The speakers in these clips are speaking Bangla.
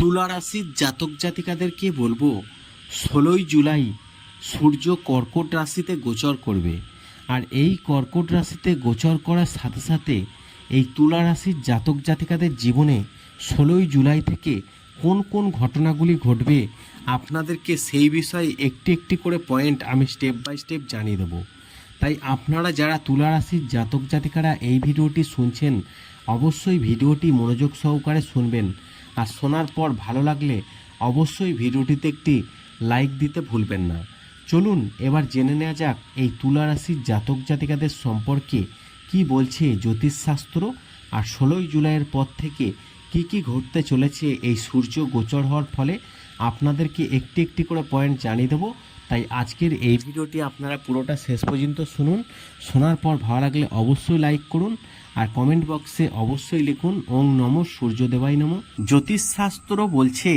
তুলা রাশির জাতক জাতিকাদেরকে বলব, ষোলোই জুলাই সূর্য কর্কট রাশিতে গোচর করবে। আর এই কর্কট রাশিতে গোচর করার সাথে সাথে এই তুলা রাশির জাতক জাতিকাদের জীবনে ষোলোই জুলাই থেকে কোন কোন ঘটনাগুলি ঘটবে, আপনাদেরকে সেই বিষয়ে একটি একটি করে পয়েন্ট আমি স্টেপ বাই স্টেপ জানিয়ে দেবো। তাই আপনারা যারা তুলা রাশির জাতক জাতিকারা এই ভিডিওটি শুনছেন, অবশ্যই ভিডিওটি মনোযোগ সহকারে শুনবেন। আর শোনার পর ভালো লাগলে অবশ্যই ভিডিওটিতে একটি লাইক দিতে ভুলবেন না। চলুন এবার জেনে নেওয়া যাক এই তুলা রাশির জাতক জাতিকাদের সম্পর্কে কি বলছে জ্যোতিষশাস্ত্র আর ষোলোই জুলাইয়ের পর থেকে কি কি ঘটতে চলেছে এই সূর্য গোচর হওয়ার ফলে আপনাদেরকে একটি একটি করে পয়েন্ট জানিয়ে দেবো। তাই আজকের এই ভিডিওটি আপনারা পুরোটা শেষ পর্যন্ত শুনুন। শোনার পর ভালো লাগলে অবশ্যই লাইক করুন। আর কমেন্ট বক্সে অবশ্যই লিখুন, ওং নম সূর্যদেবাই নম। জ্যোতিষশাস্ত্র বলছে,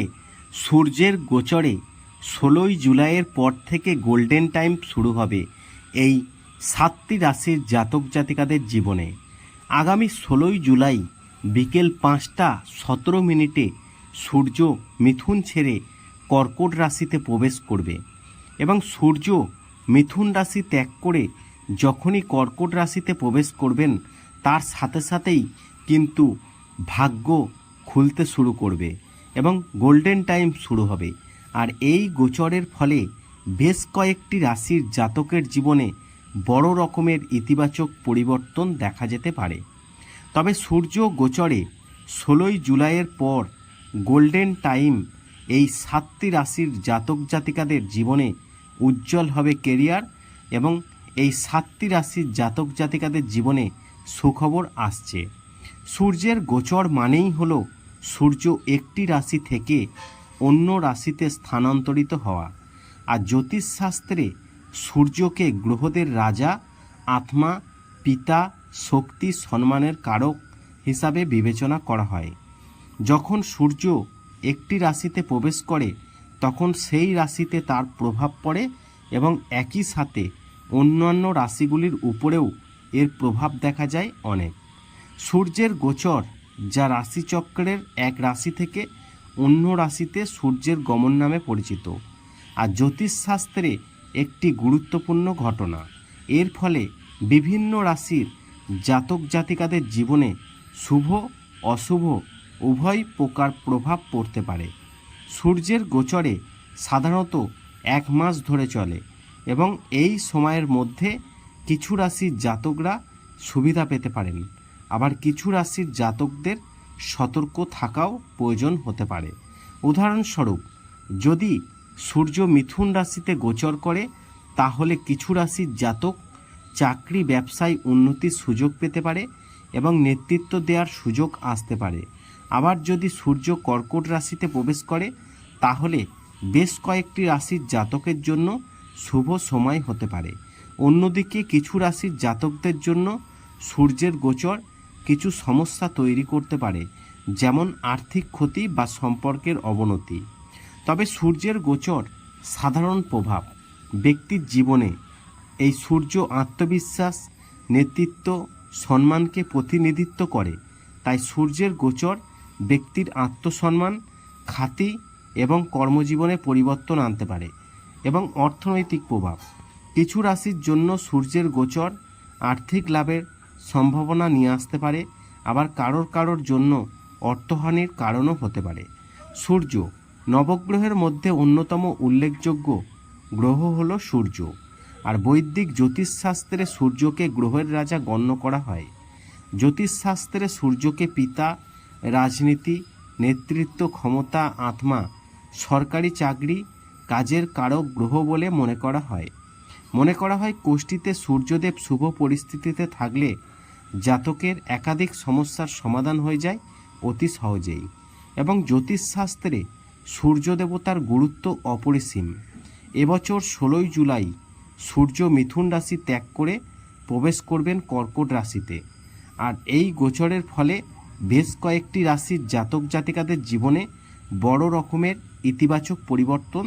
সূর্যের গোচরে ষোলোই জুলাইয়ের পর থেকে গোল্ডেন টাইম শুরু হবে এই সাতটি রাশির জাতক জাতিকাদের জীবনে। আগামী ষোলোই জুলাই বিকেল পাঁচটা সতেরো মিনিটে সূর্য মিথুন ছেড়ে কর্কট রাশিতে প্রবেশ করবে এবং সূর্য মিথুন রাশি ত্যাগ করে যখনই কর্কট রাশিতে প্রবেশ করবেন তার সাথে সাথেই কিন্তু ভাগ্য খুলতে শুরু করবে এবং গোল্ডেন টাইম শুরু হবে। আর এই গোচরের ফলে বেশ কয়েকটি রাশির জাতকের জীবনে বড় রকমের ইতিবাচক পরিবর্তন দেখা যেতে পারে। তবে সূর্য গোচরে ষোলোই জুলাইয়ের পর গোল্ডেন টাইম এই সাতটি রাশির জাতক জাতিকাদের জীবনে উজ্জ্বল হবে কেরিয়ার এবং এই সাতটি রাশির জাতক জাতিকাদের জীবনে সুখবর আসছে। সূর্যের গোচর মানেই হলো সূর্য একটি রাশি থেকে অন্য রাশিতে স্থানান্তরিত হওয়া। আর জ্যোতিষশাস্ত্রে সূর্যকে গ্রহদের রাজা, আত্মা, পিতা, শক্তি, সম্মানের কারক হিসাবে বিবেচনা করা হয়। যখন সূর্য একটি রাশিতে প্রবেশ করে, তখন সেই রাশিতে তার প্রভাব পড়ে এবং একই সাথে অন্যান্য রাশিগুলির উপরেও এর প্রভাব দেখা যায় অনেক। সূর্যের গোচর, যা রাশিচক্রের এক রাশি থেকে অন্য রাশিতে সূর্যের গমন নামে পরিচিত, আর জ্যোতিষশাস্ত্রে একটি গুরুত্বপূর্ণ ঘটনা। এর ফলে বিভিন্ন রাশির জাতক জাতিকাদের জীবনে শুভ, অশুভ, উভয় প্রকার প্রভাব পড়তে পারে। সূর্যের গোচরে সাধারণত এক মাস ধরে চলে এবং এই সময়ের মধ্যে কিছু রাশির জাতকরা সুবিধা পেতে পারেন। আবার কিছু রাশির জাতকদের সতর্ক থাকাও প্রয়োজন হতে পারে। উদাহরণস্বরূপ, যদি সূর্য মিথুন রাশিতে গোচর করে, তাহলে কিছু রাশির জাতক চাকরি ব্যবসায় উন্নতির সুযোগ পেতে পারে এবং নেতৃত্ব দেওয়ার সুযোগ আসতে পারে। আবার যদি সূর্য কর্কট রাশিতে প্রবেশ করে, তাহলে বেশ কয়েকটি রাশির জাতকের জন্য শুভ সময় হতে পারে। অন্যদিকে কিছু রাশির জাতকদের জন্য সূর্যের গোচর কিছু সমস্যা তৈরি করতে পারে, যেমন আর্থিক ক্ষতি বা সম্পর্কের অবনতি। তবে সূর্যের গোচর সাধারণ প্রভাব। ব্যক্তির জীবনে এই সূর্য আত্মবিশ্বাস, নেতৃত্ব, সম্মানকে প্রতিনিধিত্ব করে। তাই সূর্যের গোচর ব্যক্তির আত্মসম্মান খ্যাতি এবং কর্মজীবনে পরিবর্তন আনতে পারে এবং অর্থনৈতিক প্রভাব। কিছু রাশির জন্য সূর্যের গোচর আর্থিক লাভের সম্ভাবনা নিয়ে আসতে পারে, আবার কারোর কারোর জন্য অর্থহানির কারণও হতে পারে। সূর্য, নবগ্রহের মধ্যে অন্যতম উল্লেখযোগ্য গ্রহ হল সূর্য, আর বৈদিক জ্যোতিষশাস্ত্রে সূর্যকে গ্রহের রাজা গণ্য করা হয়। জ্যোতিষশাস্ত্রে সূর্যকে পিতা, রাজনীতি, নেতৃত্ব, ক্ষমতা, আত্মা, সরকারি চাকরি, কাজের কারক গ্রহ বলে মনে করা হয়। মনে করা হয় কোষ্ঠীতে সূর্যদেব শুভ পরিস্থিতিতে থাকলে জাতকের একাধিক সমস্যার সমাধান হয়ে যায় অতি সহজেই এবং জ্যোতিষশাস্ত্রে সূর্য দেবতার গুরুত্ব অপরিসীম। এবছর ষোলোই জুলাই সূর্য মিথুন রাশি ত্যাগ করে প্রবেশ করবেন কর্কট রাশিতে। আর এই গোচরের ফলে বেশ কয়েকটি রাশির জাতক জাতিকাদের জীবনে বড় রকমের ইতিবাচক পরিবর্তন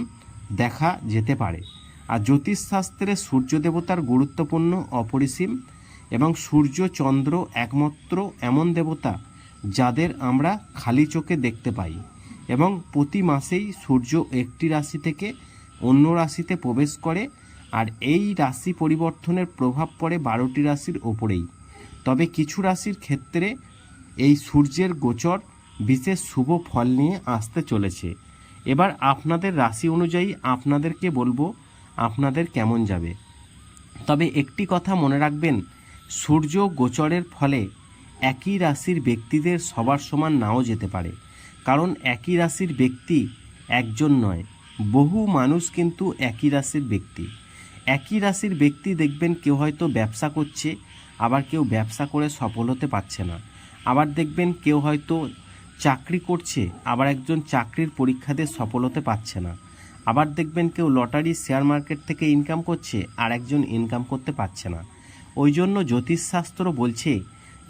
দেখা যেতে পারে। আর জ্যোতিষশাস্ত্রে সূর্য দেবতার গুরুত্বপূর্ণ অপরিসীম এবং সূর্য, চন্দ্র একমাত্র এমন দেবতা যাদের আমরা খালি চোখে দেখতে পাই এবং প্রতি মাসেই সূর্য একটি রাশি থেকে অন্য রাশিতে প্রবেশ করে আর এই রাশি পরিবর্তনের প্রভাব পড়ে বারোটি রাশির ওপরেই। তবে কিছু রাশির ক্ষেত্রে এই সূর্যের গোচর বিশেষ শুভ ফল নিয়ে আসতে চলেছে। এবার আপনাদের রাশি অনুযায়ী আপনাদেরকে বলব আপনাদের কেমন যাবে? তবে একটি কথা মনে রাখবেন, সূর্য গোচরের ফলে একই রাশির ব্যক্তিদের সবার সমান নাও যেতে পারে। কারণ একই রাশির ব্যক্তি একজন নয়, বহু মানুষ কিন্তু একই রাশির ব্যক্তি। একই রাশির ব্যক্তি দেখবেন কেউ হয়তো ব্যবসা করছে, আবার কেউ ব্যবসা করে সফল হতে পারছে না। আবার দেখবেন কেউ হয়তো চাকরি করছে, আবার একজন চাকরির পরীক্ষা দিয়ে সফল হতে পারছে না। আবার দেখবেন কেউ লটারি, শেয়ার মার্কেট থেকে ইনকাম করছে আর একজন ইনকাম করতে পারছে না। ওই জন্য জ্যোতিষশাস্ত্র বলছে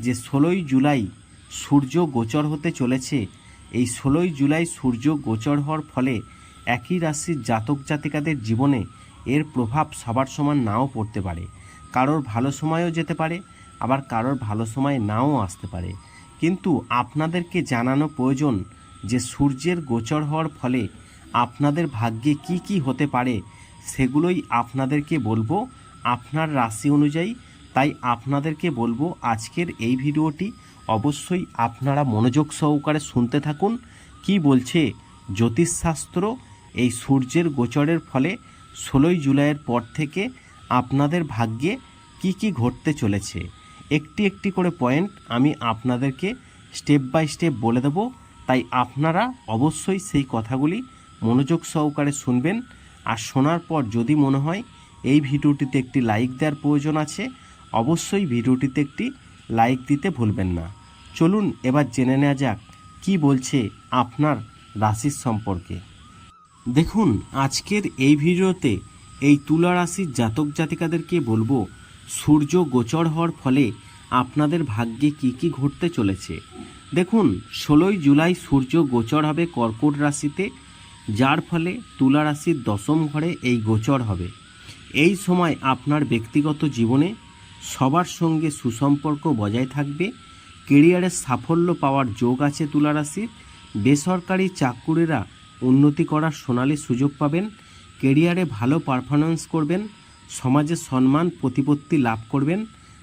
যে, ষোলোই জুলাই সূর্য গোচর হতে চলেছে। এই ষোলোই জুলাই সূর্য গোচর হওয়ার ফলে একই রাশির জাতক জাতিকাদের জীবনে এর প্রভাব সবার সমান নাও পড়তে পারে। কারোর ভালো সময়ও যেতে পারে, আবার কারোর ভালো সময় নাও আসতে পারে। কিন্তু আপনাদেরকে জানানো প্রয়োজন যে, সূর্যের গোচর হওয়ার ফলে আপনাদের ভাগ্যে কি কি হতে পারে, সেগুলোই আপনাদেরকে বলব। আপনার রাশি অনুযায়ী তাই আপনাদেরকে বলব আজকের এই ভিডিওটি। অবশ্যই আপনারা মনোযোগ সহকারে শুনতে থাকুন। কি বলছে জ্যোতিষশাস্ত্র? এই সূর্যের গোচরের ফলে ষোলোই জুলাইয়ের পর থেকে আপনাদের ভাগ্যে কি কি ঘটতে চলেছে। একটি একটি করে পয়েন্ট আমি আপনাদেরকে স্টেপ বাই স্টেপ বলে দেব। তাই আপনারা অবশ্যই সেই কথাগুলি মনোযোগ সহকারে শুনবেন। আর শোনার পর যদি মনে হয় এই ভিডিওটিতে একটি লাইক দেওয়ার প্রয়োজন আছে, অবশ্যই ভিডিওটিতে একটি লাইক দিতে ভুলবেন না। চলুন এবার জেনে নেওয়া যাক কি বলছে আপনার রাশির সম্পর্কে। দেখুন, আজকের এই ভিডিওতে এই তুলা রাশির জাতক জাতিকাদেরকে বলব, সূর্য গোচর হওয়ার ফলে আপনাদের ভাগ্যে কি কি ঘটতে চলেছে। দেখুন, ষোলোই জুলাই সূর্য গোচর হবে কর্কট রাশিতে। যার ফলে তুলা রাশির দশম ঘরে এই গোচর হবে। এই সময় আপনার ব্যক্তিগত জীবনে সবার সঙ্গে সুসম্পর্ক বজায় থাকবে কেরিয়ারে সাফল্য পাওয়ার যোগ আছে তুলা রাশির বেসরকারি চাকুরিরা উন্নতি করার সোনালি সুযোগ পাবেন, কেরিয়ারে ভালো পারফরমেন্স করবেন, সমাজে সম্মান, প্রতিপত্তি লাভ করবেন,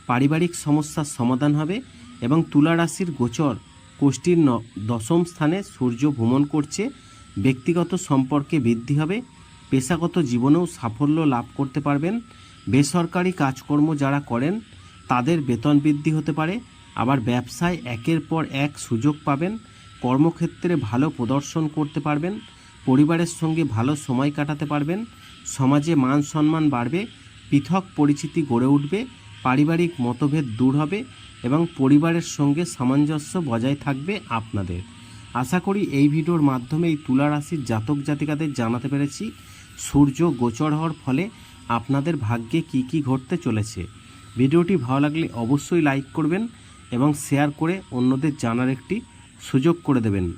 পারিবারিক সমস্যার সমাধান হবে এবং তুলা রাশির গোচর কোষ্ঠীর দশম স্থানে সূর্য ভ্রমণ করছে। ব্যক্তিগত সম্পর্কে বৃদ্ধি হবে, পেশাগত জীবনেও সাফল্য লাভ করতে পারবেন, বেসরকারি কাজকর্ম যারা করেন, তাদের বেতন বৃদ্ধি হতে পারে, আবার ব্যবসায় একের পর এক সুযোগ পাবেন, কর্মক্ষেত্রে ভালো প্রদর্শন করতে পারবেন, পরিবারের সঙ্গে ভালো সময় কাটাতে পারবেন, সমাজে মান সম্মান বাড়বে, পৃথক পরিচিতি গড়ে উঠবে, পারিবারিক মতভেদ দূর হবে এবং পরিবারের সঙ্গে সামঞ্জস্য বজায় থাকবে আপনাদের। আশা করি এই ভিডিওর মাধ্যমে এই তুলা রাশির জাতক জাতিকাদের জানাতে পেরেছি। সূর্য গোচর হওয়ার ফলে আপনাদের ভাগ্যে কি কি ঘটতে চলেছে। ভিডিওটি ভালো লাগলে অবশ্যই লাইক করবেন এবং শেয়ার করে অন্যদের জানার একটি সুযোগ করে দেবেন।